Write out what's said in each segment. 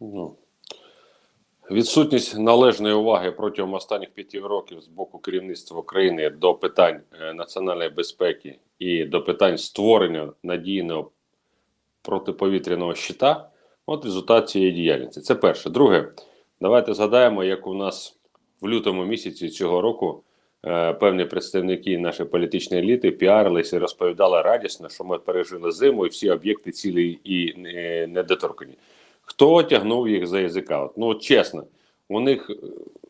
Ну, відсутність належної уваги протягом останніх п'яти років з боку керівництва України до питань е, національної безпеки і до питань створення надійного протиповітряного щита. От результат цієї діяльності. Це перше. Друге, давайте згадаємо, як у нас в лютому місяці цього року е, певні представники нашої політичної еліти піарилися і розповідали радісно, що ми пережили зиму і всі об'єкти цілі і недоторкані. Хто тягнув їх за язика? От, ну, чесно, у них е,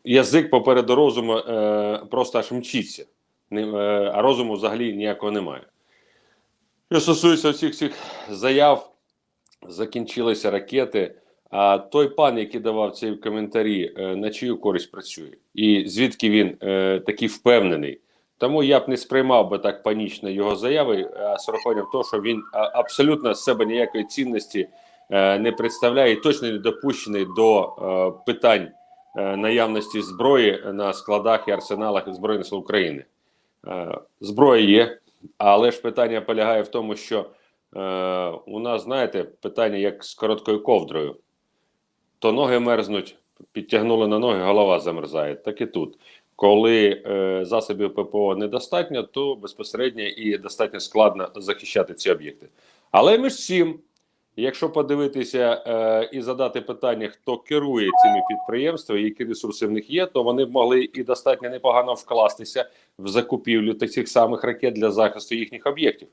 язик попереду розуму е, просто аж мчиться, не, е, а розуму взагалі ніякого немає. Що стосується всіх цих заяв, закінчилися ракети. А той пан, який давав ці коментарі, е, на чию користь працює, і звідки він е, такий впевнений. Тому я б не сприймав би так панічно його заяви, а з урахуванням того, що він абсолютно з себе ніякої цінності е, не представляє і точно не допущений до е, питань е, наявності зброї на складах і арсеналах Збройних сил України. Е, зброя є, але ж питання полягає в тому, що е, у нас, знаєте, питання як з короткою ковдрою. То ноги мерзнуть, підтягнули на ноги, голова замерзає. Так і тут. Коли е, засобів ППО недостатньо, то безпосередньо і достатньо складно захищати ці об'єкти. Але між цим, якщо подивитися е, і задати питання, хто керує цими підприємствами, які ресурси в них є, то вони б могли і достатньо непогано вкластися в закупівлю таких самих ракет для захисту їхніх об'єктів.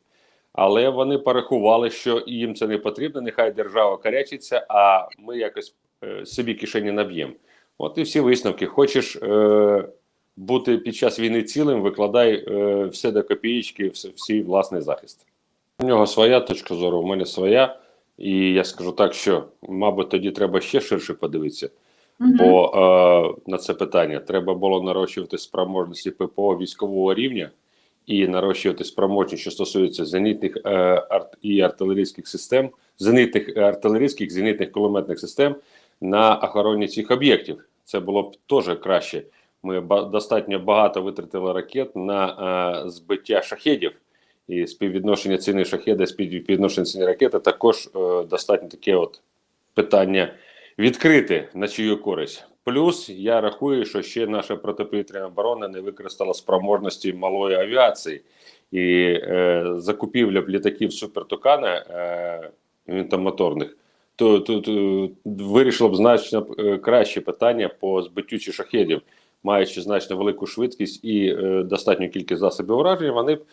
Але вони порахували, що їм це не потрібно. Нехай держава карячиться, а ми якось е, собі кишені наб'ємо. От і всі висновки. Хочеш е, бути під час війни цілим, викладай е, все до копієчки, всі власний захист. У нього своя точка зору, у мене своя. І я скажу так, що, мабуть, тоді треба ще ширше подивитися. Бо е, на це питання треба було нарощувати спроможності ППО військового рівня і нарощувати спроможність, що стосується зенітних е, арт і артилерійських систем, зенітних е, артилерійських, зенітних кулеметних систем на охороні цих об'єктів. Це було б теж краще. Ми достатньо багато витратили ракет на е, збиття шахедів. І співвідношення ціни шахеда, співвідношення ціни ракети також е, достатньо таке от питання відкрите на чию користь. Плюс я рахую, що ще наша протиповітряна оборона не використала спроможності малої авіації і е, закупівля б літаків супертукана е, вінтомоторних, то, то, вирішило б значно е, краще питання по збиттю шахедів, маючи значно велику швидкість і е, достатню кількість засобів ураження, вони б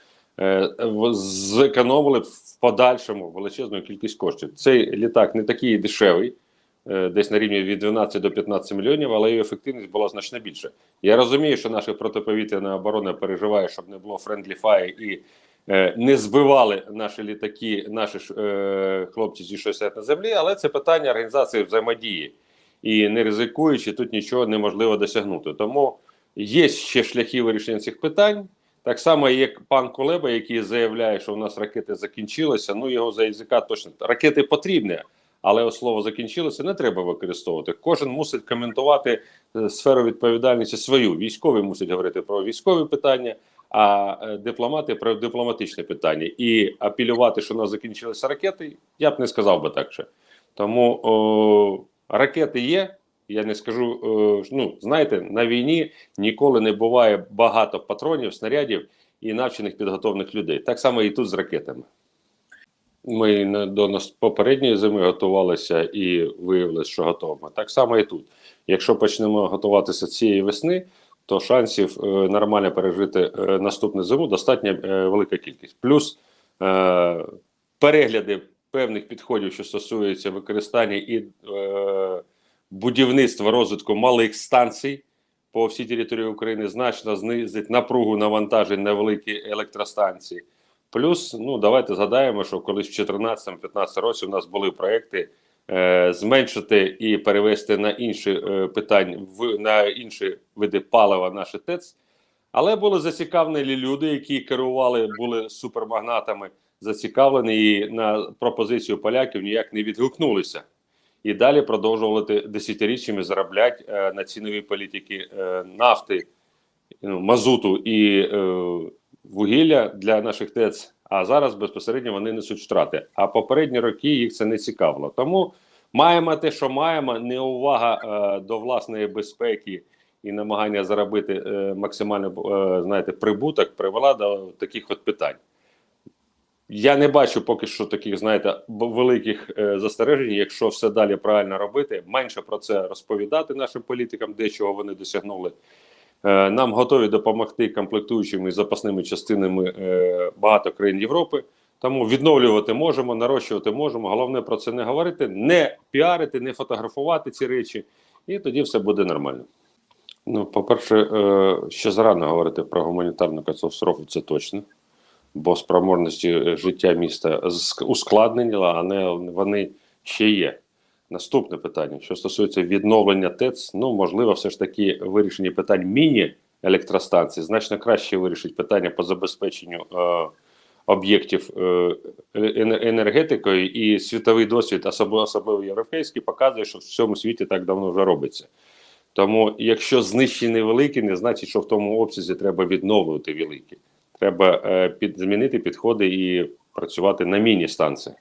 зекономили б в подальшому величезну кількість коштів. Цей літак не такий дешевий, е, десь на рівні від 12 до 15 мільйонів, але його ефективність була значно більша. Я розумію, що наша протиповітряна оборона переживає, щоб не було friendly fire і е, не збивали наші літаки, наші е, хлопці зі щось на землі, але це питання організації взаємодії. І не ризикуючи, тут нічого неможливо досягнути. Тому є ще шляхи вирішення цих питань. Так само, як пан Кулеба, який заявляє, що у нас ракети закінчилися. Ну його за язика точно ракети потрібні, але слово закінчилося не треба використовувати. Кожен мусить коментувати е, сферу відповідальності свою. Військові мусять говорити про військові питання, а е, дипломати про дипломатичні питання. І апелювати, що у нас закінчилися ракети, я б не сказав би так ще. Тому о, ракети є. Я не скажу, е, ну знаєте, на війні ніколи не буває багато патронів, снарядів і навчених підготовлених людей. Так само і тут з ракетами. Ми до нас попередньої зими готувалися і виявилося, що готовимо. Так само і тут. Якщо почнемо готуватися цієї весни, то шансів е, нормально пережити е, наступну зиму достатньо велика кількість. Плюс перегляди певних підходів, що стосуються використання і будівництва розвитку малих станцій по всій території України, значно знизить напругу навантажень на великі електростанції. Плюс, ну давайте згадаємо, що колись в 2014-2015 році у нас були проекти е, зменшити і перевести на інші е, питання в на інші види палива наші ТЕЦ. Але були зацікавлені люди, які керували, були супермагнатами, зацікавлені і на пропозицію поляків ніяк не відгукнулися. І далі продовжували десятиріччями заробляти е, на ціновій політики е, нафти, ну, мазуту і е, вугілля для наших ТЕЦ. А зараз безпосередньо вони несуть втрати. А попередні роки їх це не цікавило. Тому Маємо те, що маємо, неувага е, до власної безпеки і намагання заробити е, максимально е, знаєте, прибуток привела до таких от питань. Я не бачу поки що таких, знаєте, великих е, застережень, якщо все далі правильно робити, менше про це розповідати нашим політикам, де чого вони досягнули. Е, нам готові допомогти комплектуючими і запасними частинами е, багато країн Європи. Тому відновлювати можемо, нарощувати можемо. Головне про це не говорити, не піарити, не фотографувати ці речі, і тоді все буде нормально. Ну, по-перше, е, ще зарано говорити про гуманітарну катастрофу, це точно. Бо спроможності е, життя міста зк- ускладнення, а не вони ще є. Наступне питання, що стосується відновлення ТЕЦ, ну можливо, все ж таки вирішення питань міні-електростанцій значно краще вирішить питання по забезпеченню е, об'єктів е, енергетикою, і світовий досвід, особливо, особливо європейський, показує, що в цьому світі так давно вже робиться. Тому, якщо знищені великі, не значить, що в тому обсязі треба відновлювати великі. Треба е, під, змінити підходи і працювати на міні-станціях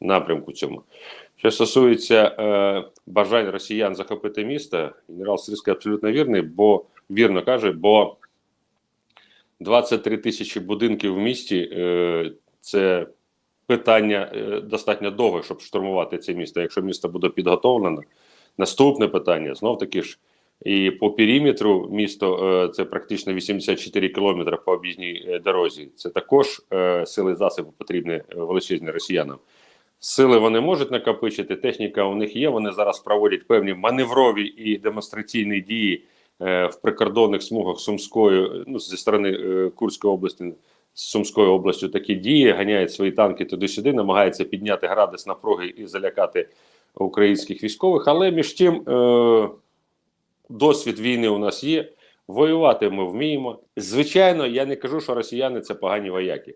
напрямку цьому. Що стосується е, бажань росіян захопити місто, генерал Сирський абсолютно вірний, бо вірно каже, бо 23 тисячі будинків в місті е, це питання е, достатньо довге, щоб штурмувати це місто. Якщо місто буде підготовлено, наступне питання знов таки ж. І по периметру місто е, це практично 84 кілометри по об'їзній е, дорозі. Це також е, сили і засоби потрібні величезні росіянам. Сили вони можуть накопичити, техніка у них є. Вони зараз проводять певні маневрові і демонстраційні дії в прикордонних смугах Сумської, ну зі сторони Курської області, з Сумською областю такі дії, ганяють свої танки туди-сюди, намагаються підняти градус напруги і залякати українських військових. Але між тим досвід війни у нас є. Воювати ми вміємо. Звичайно, я не кажу, що росіяни це погані вояки.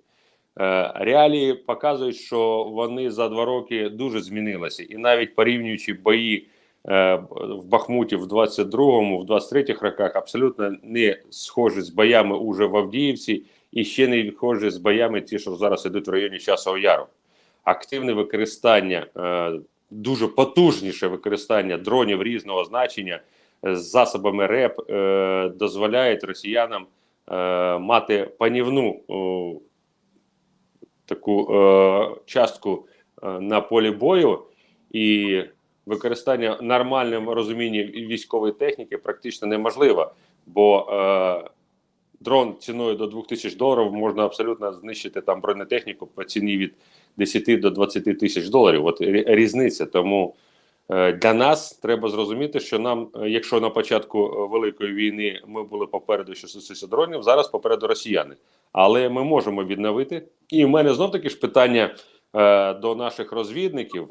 Е, Реалії показують, що вони за два роки дуже змінилися, і навіть порівнюючи бої е, в Бахмуті в 22-му, в 23-х роках, абсолютно не схожі з боями уже в Авдіївці, і ще не схожі з боями, ті, що зараз ідуть в районі Часового Яру. Активне використання, е, дуже потужніше використання дронів різного значення з засобами РЕП е, дозволяють росіянам е, мати панівну. таку е, частку на полі бою, і використання нормальним розумінні військової техніки практично неможливо, бо дрон ціною до 2000 доларів можна абсолютно знищити там бронетехніку по ціні від 10 до 20 тисяч доларів. От різниця. Тому для нас треба зрозуміти, що нам, е, якщо на початку е, великої війни ми були попереду, що стосується дронів, зараз попереду росіяни. Але ми можемо відновити. І в мене знов таки ж питання е, до наших розвідників,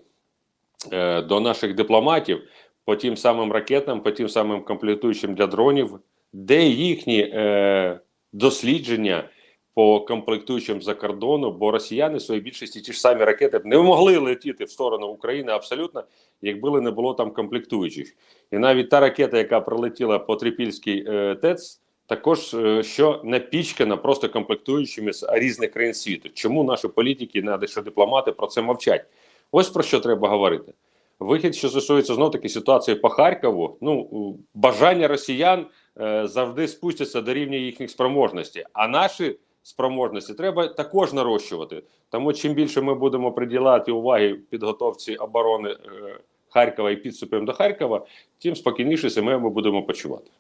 е, до наших дипломатів по тим самим ракетам, по тим самим комплектуючим для дронів, де їхні е, дослідження по комплектуючим за кордону, бо росіяни в своїй більшості ті ж самі ракети б не могли летіти в сторону України абсолютно, якби не було там комплектуючих. І навіть та ракета, яка прилетіла по Трипільській е, ТЕЦ, також е, що напічкана просто комплектуючими з різних країн світу. Чому наші політики, наші дипломати про це мовчать? Ось про що треба говорити. Вихід, що стосується знов таки ситуації по Харкову, ну бажання росіян е, завжди спустяться до рівня їхніх спроможностей. А наші спроможності треба також нарощувати. Тому чим більше ми будемо приділяти уваги підготовці оборони е, Харкова і підступом до Харкова, тим спокійніше себе ми будемо почувати.